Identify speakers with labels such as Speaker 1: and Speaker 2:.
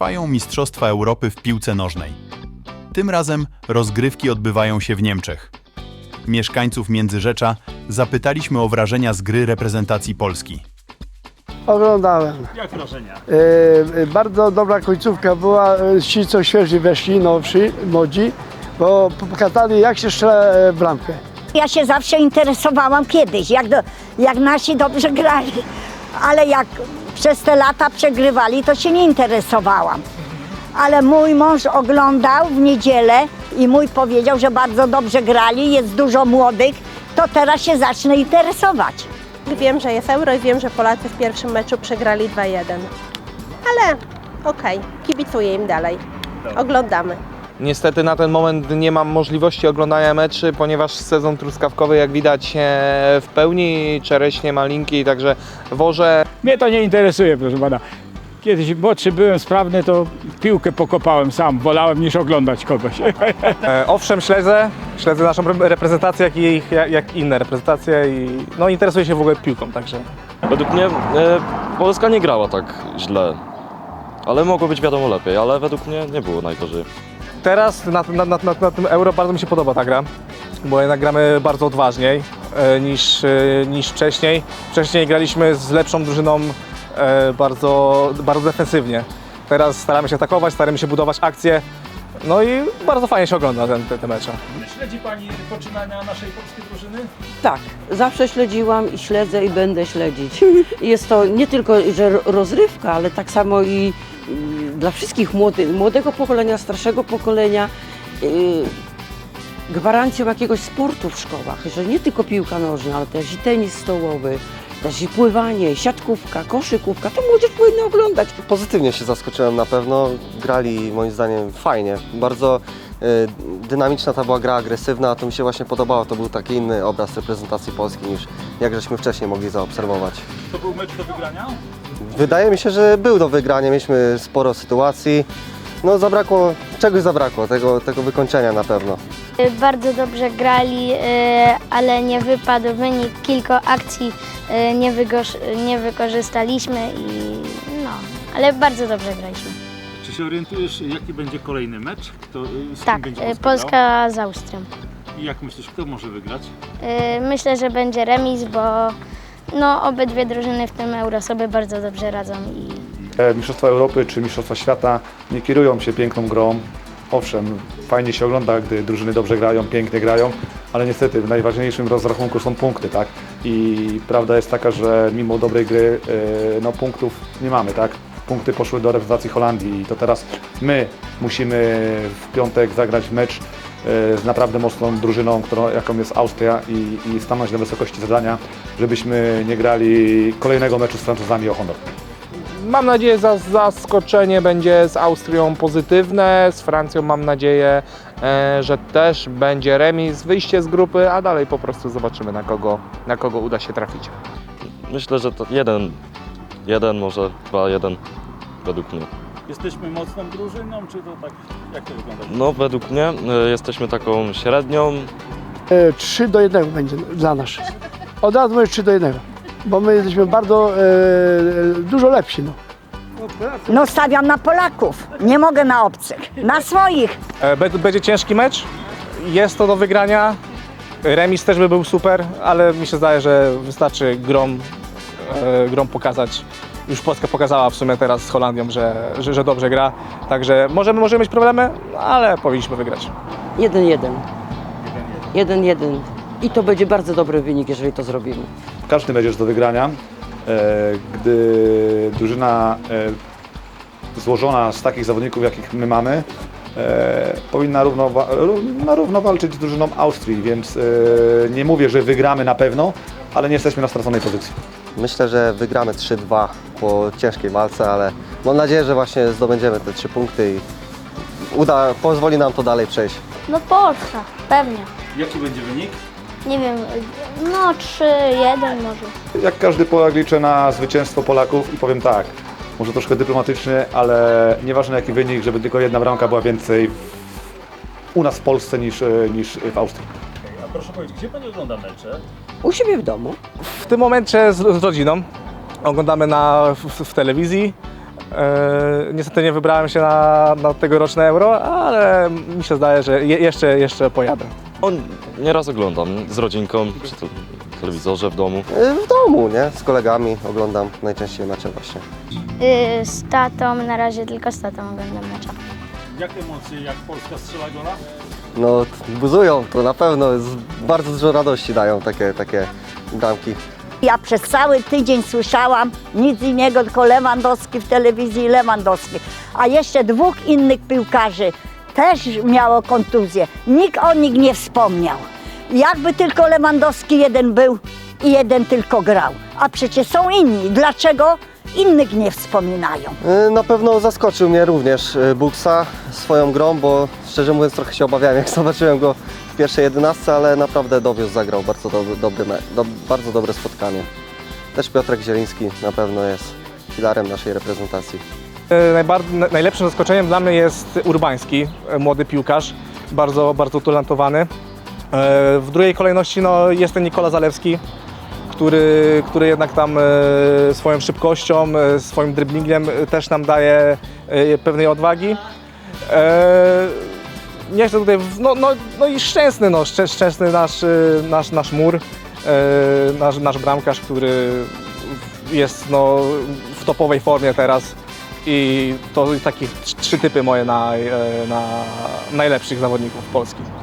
Speaker 1: Trwają Mistrzostwa Europy w piłce nożnej. Tym razem rozgrywki odbywają się w Niemczech. Mieszkańców Międzyrzecza zapytaliśmy o wrażenia z gry reprezentacji Polski.
Speaker 2: Oglądałem.
Speaker 3: Jak wrażenia?
Speaker 2: E, e, bardzo dobra końcówka była. E, Ci, co świeży weszli, nowsi, młodzi, bo pokazali, jak się strzela e, w bramkę.
Speaker 4: Ja się zawsze interesowałam kiedyś, jak, do, jak nasi dobrze grali, ale jak przez te lata przegrywali, to się nie interesowałam. Ale mój mąż oglądał w niedzielę i mój powiedział, że bardzo dobrze grali, jest dużo młodych, to teraz się zacznę interesować.
Speaker 5: Wiem, że jest euro i wiem, że Polacy w pierwszym meczu przegrali 2-1. Ale okej, kibicuję im dalej. Oglądamy.
Speaker 6: Niestety na ten moment nie mam możliwości oglądania meczy, ponieważ sezon truskawkowy jak widać e, w pełni, czereśnie malinki, także wożę.
Speaker 3: Mnie to nie interesuje, proszę pana. Kiedyś młodszy byłem sprawny, to piłkę pokopałem sam. Wolałem niż oglądać kogoś.
Speaker 7: E, owszem, śledzę. Śledzę naszą re- reprezentację, jak i, ich, jak, jak inne reprezentacje i no, interesuję się w ogóle piłką, także
Speaker 8: Według mnie e, Polska nie grała tak źle. Ale mogło być wiadomo lepiej, ale według mnie nie było najgorzej.
Speaker 7: Teraz na, na, na, na, na tym Euro bardzo mi się podoba ta gra, bo jednak gramy bardzo odważniej e, niż, e, niż wcześniej. Wcześniej graliśmy z lepszą drużyną e, bardzo, bardzo defensywnie. Teraz staramy się atakować, staramy się budować akcje. No i bardzo fajnie się ogląda ten, te, te mecze.
Speaker 3: Śledzi Pani poczynania naszej polskiej drużyny?
Speaker 9: Tak, zawsze śledziłam i śledzę i będę śledzić. Jest to nie tylko że rozrywka, ale tak samo i mm, dla wszystkich młody, młodego pokolenia, starszego pokolenia yy, gwarancją jakiegoś sportu w szkołach, że nie tylko piłka nożna, ale też i tenis stołowy, też i pływanie, siatkówka, koszykówka, to młodzież powinna oglądać.
Speaker 10: Pozytywnie się zaskoczyłem na pewno. Grali moim zdaniem fajnie. Bardzo e, dynamiczna ta była gra, agresywna. To mi się właśnie podobało. To był taki inny obraz reprezentacji Polski niż jak żeśmy wcześniej mogli zaobserwować.
Speaker 3: To był mecz do wygrania?
Speaker 10: Wydaje mi się, że był do wygrania. Mieliśmy sporo sytuacji. No zabrakło, czegoś zabrakło, tego, tego wykończenia na pewno.
Speaker 11: Bardzo dobrze grali, e, ale nie wypadł wynik. Kilku akcji e, nie, wygosz- nie wykorzystaliśmy i no, ale bardzo dobrze graliśmy.
Speaker 3: Czy się orientujesz, jaki będzie kolejny mecz? Kto, z kim
Speaker 11: Tak,
Speaker 3: będzie
Speaker 11: e,
Speaker 3: Polska
Speaker 11: Polska z Austrią.
Speaker 3: I jak myślisz, kto może wygrać?
Speaker 11: E, Myślę, że będzie remis, bo no, obydwie drużyny w tym Euro sobie bardzo dobrze radzą i
Speaker 12: E, Mistrzostwa Europy czy Mistrzostwa Świata nie kierują się piękną grą. Owszem, fajnie się ogląda, gdy drużyny dobrze grają, pięknie grają, ale niestety w najważniejszym rozrachunku są punkty, tak? I prawda jest taka, że mimo dobrej gry, e, no punktów nie mamy, tak? Punkty poszły do reprezentacji Holandii i to teraz my musimy w piątek zagrać mecz e, z naprawdę mocną drużyną, którą, jaką jest Austria i, i stanąć na wysokości zadania, żebyśmy nie grali kolejnego meczu z Francuzami o honor.
Speaker 6: Mam nadzieję, że zaskoczenie będzie z Austrią pozytywne, z Francją mam nadzieję, e, że też będzie remis, wyjście z grupy, a dalej po prostu zobaczymy na kogo, na kogo uda się trafić.
Speaker 8: Myślę, że to jeden, jeden może dwa, jeden według mnie.
Speaker 3: Jesteśmy mocną drużyną, czy to tak, jak to wygląda?
Speaker 8: No według mnie e, jesteśmy taką średnią,
Speaker 2: E, 3 do 1 będzie dla nas. Od razu mówię 3 do 1, bo my jesteśmy bardzo e, e, dużo lepsi. No.
Speaker 4: No stawiam na Polaków, nie mogę na obcych, na swoich.
Speaker 7: E, be- Będzie ciężki mecz, jest to do wygrania. Remis też by był super, ale mi się zdaje, że wystarczy grom, e, grom pokazać. Już Polska pokazała w sumie teraz z Holandią, że, że, że dobrze gra. Także możemy, możemy mieć problemy, ale powinniśmy wygrać.
Speaker 9: 1-1. 1-1. I to będzie bardzo dobry wynik, jeżeli to zrobimy.
Speaker 12: Każdy jest do wygrania. E, Gdy drużyna e, złożona z takich zawodników, jakich my mamy, e, powinna równo, wa- ró- na równo walczyć z drużyną Austrii, więc e, nie mówię, że wygramy na pewno, ale nie jesteśmy na straconej pozycji.
Speaker 10: Myślę, że wygramy 3-2 po ciężkiej walce, ale mam nadzieję, że właśnie zdobędziemy te trzy punkty i uda, pozwoli nam to dalej przejść.
Speaker 11: no Polska, pewnie.
Speaker 3: Jaki będzie wynik?
Speaker 11: Nie wiem, no 3-1 może.
Speaker 12: Jak każdy Polak liczę na zwycięstwo Polaków i powiem tak, może troszkę dyplomatycznie, ale nieważne jaki wynik, żeby tylko jedna bramka była więcej u nas w Polsce niż, e, niż w Austrii.
Speaker 3: Proszę powiedzieć, gdzie Pani ogląda mecze?
Speaker 9: U siebie w domu.
Speaker 7: W tym momencie z, z rodziną oglądamy na, w, w telewizji. E, niestety nie wybrałem się na, na tegoroczne euro, ale mi się zdaje, że je, jeszcze, jeszcze pojadę.
Speaker 8: On nieraz oglądam z rodzinką przy te- telewizorze w domu.
Speaker 10: Y, W domu, nie? Z kolegami oglądam najczęściej mecze właśnie.
Speaker 11: Y, z tatą, na razie tylko z tatą oglądam mecza.
Speaker 13: Jak emocje, jak Polska strzela gola?
Speaker 10: No, buzują to na pewno, z, bardzo dużo radości dają takie, takie bramki.
Speaker 4: Ja przez cały tydzień słyszałam nic innego, tylko Lewandowski w telewizji Lewandowski. A jeszcze dwóch innych piłkarzy też miało kontuzję. Nikt o nich nie wspomniał. Jakby tylko Lewandowski jeden był i jeden tylko grał. A przecież są inni. Dlaczego innych nie wspominają?
Speaker 10: Y, Na pewno zaskoczył mnie również y, Buksa swoją grą, bo szczerze mówiąc trochę się obawiałem, jak zobaczyłem go w pierwszej jedenastce, ale naprawdę dowiózł, zagrał bardzo dobry, dobry me, do, bardzo dobre spotkanie. Też Piotrek Zieliński na pewno jest filarem naszej reprezentacji.
Speaker 7: E, najbar- na- najlepszym zaskoczeniem dla mnie jest Urbański, e, młody piłkarz, bardzo, bardzo talentowany. E, W drugiej kolejności no, jest ten Nikola Zalewski, który, który jednak tam e, swoją szybkością, e, swoim dribblingiem e, też nam daje pewnej odwagi. Nie chcę tutaj, no, no, no i szczęsny, no, szczę, szczęsny nasz, nasz, nasz mur, nasz, nasz bramkarz, który jest no, w topowej formie teraz i to takie trzy typy moje na, na najlepszych zawodników polskich.